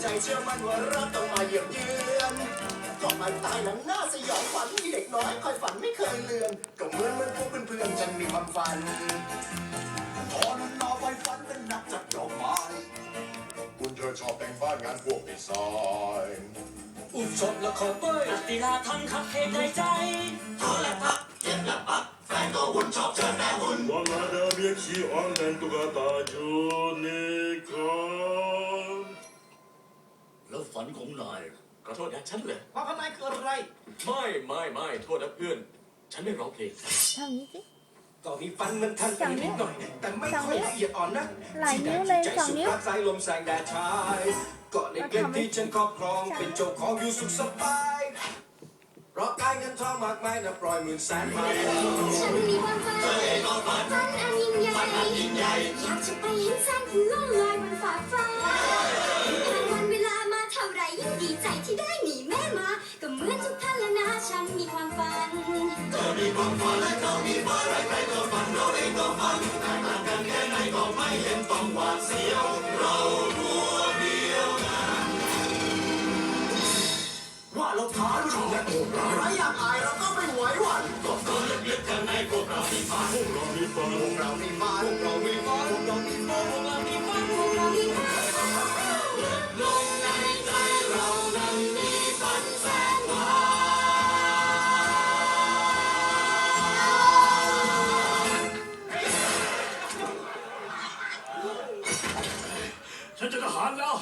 ใจเชื่อมั่นว่ารักต้องมาเยี่ยมเยือนก่อนมันตายนังหน้าสยองฝันที่เด็กน้อยคอยฝันไม่เคยเลือนก็เหมือนเมือนพวกเพื่อนๆฉันมีความฝันพอนั้นนอไปฝันเป็นนักจัดดอกไม้คุณเธอชอบแต่งบ้านงานพวกปีไซนอุบชดละครเบ้ยตีลาทำคับเพลงในใจโทอและพักเย็บและปักแฟนก็หุ่นชอบเชิญแม่หุ่นว่างาเดิมเบียกชีออนแป็นตุ๊กตาจู นของนายขอโทษนะฉันเลยว่าพนายคืออะไร ไม่ไม่ไม่โทษนะเพื่อน ฉันไม่ร้องเพลงทำนี้สิ ก็มีฟันมันทันสองนิ้นิวดหน่อย แต่ไม่ค่อยละเอียดอ่อนนะหลายนิ้วเลยใจสองสุดนิ้วรักสายลมแสงแดดชายเกาะในเกมที่ฉันครอบครองเป็นเจ้าของอยู่สุขสบายเพราะการเงินทองมากมายนับร้อยหมื่นแสนไปฉันมีความฝันฝันอันยิ่งใหญ่อยากจะไปเห็นแสงของโลกลอยบนฟ้า มีความฝันและเขามีฝันใครก็ฝันเราเองก็ฝันแต่ต่างกันแค่ไหนก็ไม่เห็นต้องหวาดเสียว เราตัวเดียวกันว่าเราท้าทากและโอบร้ไรอยากอายเราก็ไม่ไหวหวันก็ตัวเล็กๆกันในพวกเรามีฝันพวกเรามีฝันพวกเรามีฝันพวกเรามี ฉันจะทหารแล้ว